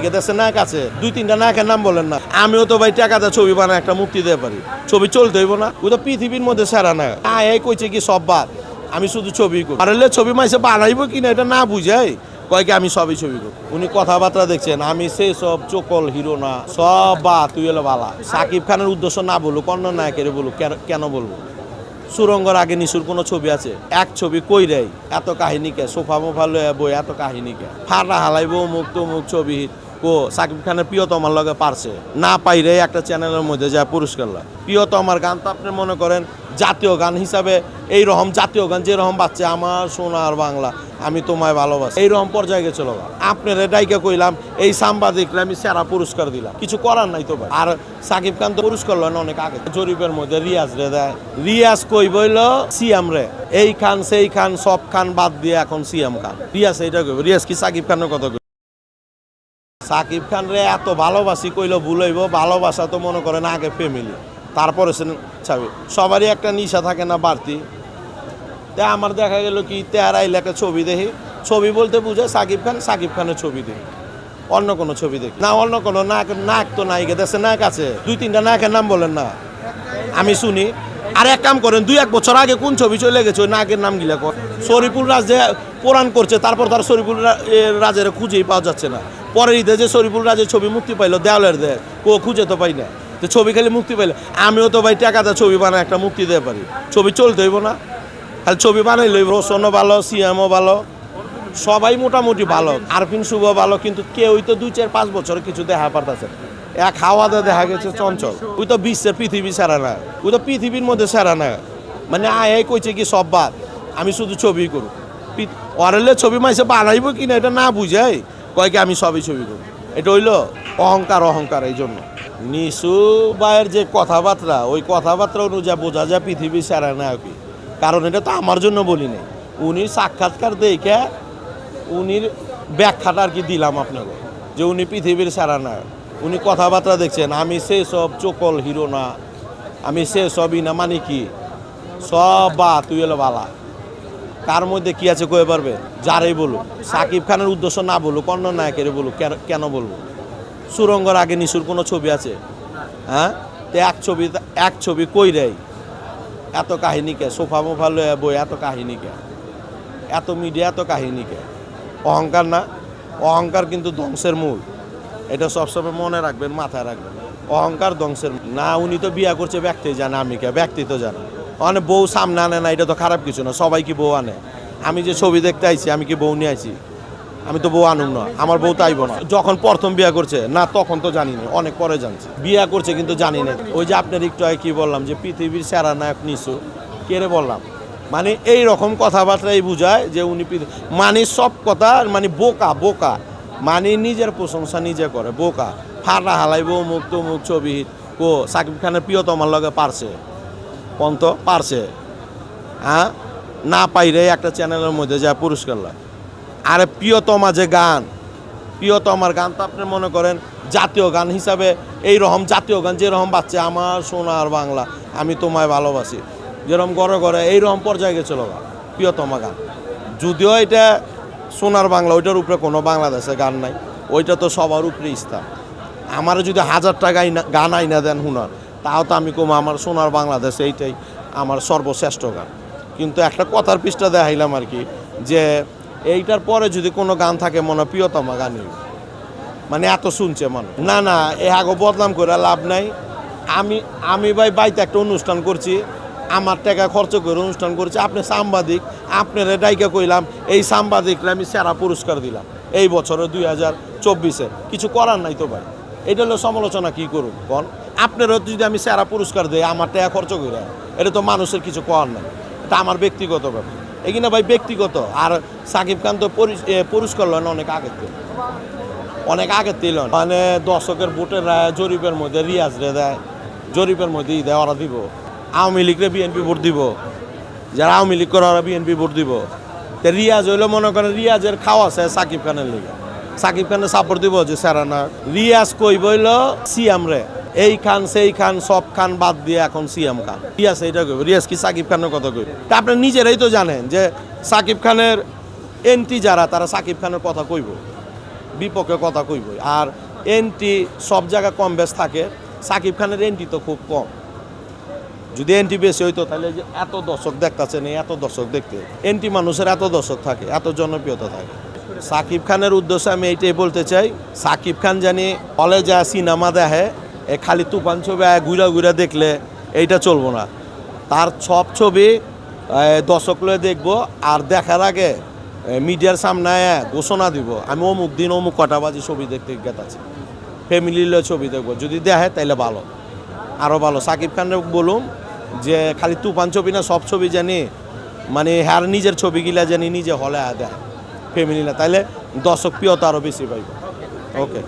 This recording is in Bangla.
দেশে নায়ক আছে দুই তিনটা নায়কের নাম বলেন না। আমিও তো ভাই টাকাতে ছবি বানায় একটা মুক্তি দিতে পারি। ছবি চলতে হইব না। ও তো পৃথিবীর মধ্যে সেরা না। এই কইছে কি সব বাদ। আমি শুধু ছবি করি। আর ছবি মাইসে বানাইবো কিনা এটা না বুঝাই। কয় কি আমি সবই ছবি করি। উনি কথাবার্তা দেখছেন, আমি সেই সব চোকল হিরো না, সব বা তুই এলো বালা। সাকিব খানের উদ্দেশ্য না বলুক, অন্য নায়কের বলুক, কেন- বলব? সুরঙ্গর আগে নিশুর কোনো ছবি আছে? এক ছবি কই রে? এত কাহিনীকে সোফা মোফা লয়ে বই, এত কাহিনীকে ফাটা হালাইবো মুখ মুখ ছবি। কো সাকিব খানের প্রিয়তমার লগে পারছে। না পাইরে একটা চ্যানেলের মধ্যে যায় পুরস্কার লাগ প্রিয়তমার গান তো আপনি মনে করেন জাতীয় গান হিসাবে এই রকম জাতীয় গান যেরকম বাচ্চা, আমার সোনার বাংলা, আমি তোমায় ভালোবাসি। এই রকম পর্যায়ে গেছিল আপনার ডাইকে কইলাম, এই সাংবাদিকরা আমি সেরা পুরস্কার দিলাম। কিছু করার নাই তো ভাই। আর সাকিব খান তো পুরস্কার লয় না, অনেক আগে। জরিপের মধ্যে রিয়াজ রে দেয়। রিয়াজ কই বইল সিএম রে, এই খান, সেই খান, সব খান বাদ দিয়ে এখন সিএম খান। রিয়াজ এইটা কইব। রিয়াজ কি সাকিব খানের কথা সাকিব খান রে এত ভালোবাসি কইল ভুলইব ভালোবাসা তো মনে করেন আগে ফ্যামিলি তারপরে সে ছাবি, সবারই একটা নিশা থাকে না বাড়তি। তা আমার দেখা গেল কি তেহারা এলাকা ছবি দেখি। ছবি বলতে বুঝে সাকিব খান, সাকিব খানের ছবি দেখি। অন্য কোনো ছবি দেখি। না, অন্য কোনো নায়ক নায়ক তো নায়িকা দেশে নায়ক আছে। দুই, তিনটা নায়কের নাম বলেন না। আমি শুনি। আর এক কাম করেন, দুই, এক বছর আগে কোন ছবি চলে গেছে, ওই নাকের নাম গিলা কর শরীফুল রাজ যে পুরাণ করছে, তারপর তার শরীফুল রাজের খুঁজেই পাওয়া যাচ্ছে না। পরের ঈদে যে শরীফুল রাজের ছবি মুক্তি পাইলো, দেওয়ালের দে, ও খুঁজে তো পাই না। তো ছবি খালি মুক্তি পাইলে। আমিও তো ভাই টাকাতে ছবি বানায় একটা মুক্তি দিতে পারি। ছবি চলতে হইব না। খালি ছবি বানাই লইব রোশনও ভালো সিএমও ভালো। সবাই মোটামুটি ভালো, আরফিন শুভ ভালো, কিন্তু কেউই তো দুই, চার, পাঁচ বছর কিছু দেখা পারতেছে এক হাওয়াতে দেখা গেছে চঞ্চল। ওই তো বিশ্বের পৃথিবী সেরা না। ওই তো পৃথিবীর মধ্যে সেরা না। মানে আয় কইছে কি, সব বাদ। আমি শুধু ছবি করু। অরেলে ছবি মাইসে বানাইবো কিনা এটা না বুঝাই। কয় কি আমি সবই ছবি করি এটা হইল অহংকার অহংকার এই জন্য। নিশু ভাইয়ের যে কথাবার্তা, ওই কথাবার্তা অনুযায়ী বোঝা যায় পৃথিবী সেরা নায়কই। কারণ এটা তো আমার জন্য বলি নাই। উনি সাক্ষাৎকার দেখে উনির ব্যাখ্যাটা আর কি দিলাম আপনাকে, যে উনি পৃথিবীর সেরা নায়ক। উনি কথাবার্তা দেখছেন, আমি সে সব চোকল হিরো না, আমি সে সবই না মানে কি? সব বা, তুই এলো বালা। কার মধ্যে কি আছে কয়ে পারবে? যারাই বলুক। সাকিব খানের উদ্দেশ্য না বলুক, অন্য নায়কের বলুক, কেন- বলব? সুরঙ্গর আগে নিশুর কোনো ছবি আছে? হ্যাঁ? তো এক ছবি এক ছবি কই রে এত কাহিনীকে সোফা মোফা লয়ে বই, এত কাহিনীকে এত মিডিয়া, এত কাহিনীকে অহংকার না? অহংকার কিন্তু ধ্বংসের মূল। এটা সবসময় মনে রাখবেন, মাথায় রাখবেন। অহংকার ধ্বংসের। না, উনি তো বিয়া করছে ব্যক্তি জানে, আমি কে? ব্যক্তি তো জানে। অনেক বউ সামনে আনে না, এটা তো খারাপ কিছু না, সবাই কি বউ আনে? আমি যে ছবি দেখতে আইছি, আমি কি বউ নিয়ে আইছি? আমি তো বউ আনুম না, আমার বউ তো আইব না। যখন প্রথম বিয়া করছে, না, তখন তো জানি না, অনেক পরে জানছি। বিয়া করছে কিন্তু জানি না। ওই যে আপনার একটু আগে কি বললাম যে, পৃথিবীর সেরা নায়ক নিশু কেড়ে বললাম? মানে এই রকম কথাবার্তাই বুঝায় যে উনি মানে সব কথা মানে বোকা বোকা। মানে নিজের প্রশংসা নিজে করে, বোকা। ফাটা হালাইবো মুখ তো মুখ ছবি। কো, সাকিব খানের প্রিয়তমার লগে পারছে। পন্ত পারছে। হ্যাঁ? না পাইরে একটা চ্যানেলের মধ্যে যায় পুরস্কার লাগ আরে প্রিয়তমা যে গান প্রিয়তমার গান তো আপনি মনে করেন জাতীয় গান হিসাবে এই রকম জাতীয় গান যেরকম বাচ্চা আমার সোনার বাংলা আমি তোমায় ভালোবাসি। যেরকম ঘরে ঘরে এই রকম পর্যায়ে গেছিল গা, প্রিয়তমা গান। যদিও এটা সোনার বাংলা ওইটার উপরে কোনো বাংলাদেশে গান নাই ওইটা তো সবার উপরে ইস্তাম আমার যদি হাজার টাকা গান আইনা দেন হুনার তাও তো আমি কম, আমার সোনার বাংলাদেশ এইটাই আমার সর্বশ্রেষ্ঠ গান। কিন্তু একটা কথার পৃষ্ঠা দেখাইলাম আর কি, যে এইটার পরে যদি কোনো গান থাকে মনে প্রিয়তমা গানই। মানে এত শুনছে মানুষ। না না, এ আগে বদনাম করে লাভ নাই। আমি আমি ভাই বাইতে একটা অনুষ্ঠান করছি, আমার টাকা খরচ করে অনুষ্ঠান করছি। আপনি সাংবাদিক, আপনার ডাইকা কইলাম, এই সাংবাদিকরা আমি সেরা পুরস্কার দিলাম। এই বছরে দুই হাজার চব্বিশে। কিছু করার নাই তো ভাই। এটা হলো সমালোচনা কি করুন? কন? আপনারও যদি আমি সেরা পুরস্কার দিই, আমার টাকা খরচ করে এটা তো মানুষের কিছু করার নাই। এটা আমার ব্যক্তিগত ব্যাপার। এখানে ভাই, ব্যক্তিগত? আর সাকিব খান তো পুরস্কার লয় অনেক আগের থেকে। অনেক আগে দিল মানে দর্শকের ভোটের জরিপের মধ্যে রিয়াজ রে দেয়। জরিপের মধ্যে ই দেয়, ওরা দিব। আওয়ামী লীগরে বিএনপি ভোট দিব। যারা আওয়ামী লীগ করে, ওরা বিএনপি ভোট দিব। তো রিয়াজ হইল, মনে করেন রিয়াজের খাওয়া আছে সাকিব খানের লিগে। সাকিব খানের সাপোর্ট দিব যে স্যারানা রিয়াজ কই বইল সিএম রে। এই খান, সেই খান, সব খান বাদ দিয়ে এখন সিএম খান। রিয়াজ এইটা কইব, রিয়াজ কি সাকিব খানের কথা কইব? তা আপনি নিজেরাই তো জানেন যে, সাকিব খানের এন্টি যারা, তারা সাকিব খানের কথা কইব। বিপক্ষে কথা কইবই আর এন্ট্রি সব জায়গা কম বেশ থাকে। সাকিব খানের এন্ট্রি তো খুব কম। যদি এন্ট্রি বেশি হইতো, তাহলে যে এত দর্শক দেখতেছেন, এই এত দর্শক দেখতে। এন্ট্রি মানুষের এত দর্শক থাকে, এত জনপ্রিয়তা থাকে। সাকিব খানের উদ্দেশ্যে আমি এইটাই বলতে চাই, সাকিব খান জানি হলে যা সিনেমা দেখে, এ খালি তুফান ছবি আয় ঘুরা ঘুরা দেখলে এইটা চলবো না। তার সব ছবি দর্শক লয়ে দেখব, আর দেখার আগে মিডিয়ার সামনে ঘোষণা দিব। আমি অমুক দিন অমুক কটা বাজি ছবি দেখতে গেতাছি। ফ্যামিলি লয়ে ছবি দেখব। যদি দেখে, তাইলে ভালো। আরও ভালো। সাকিব খানের বলুন যে, খালি তুফান ছবি না, সব ছবি জানি মানে হ্যার নিজের ছবিগুলা জানি নিজে হলে দেয় ফ্যামিলি না তাহলে দর্শক প্রিয়তা আরও বেশি পাইব। ওকে।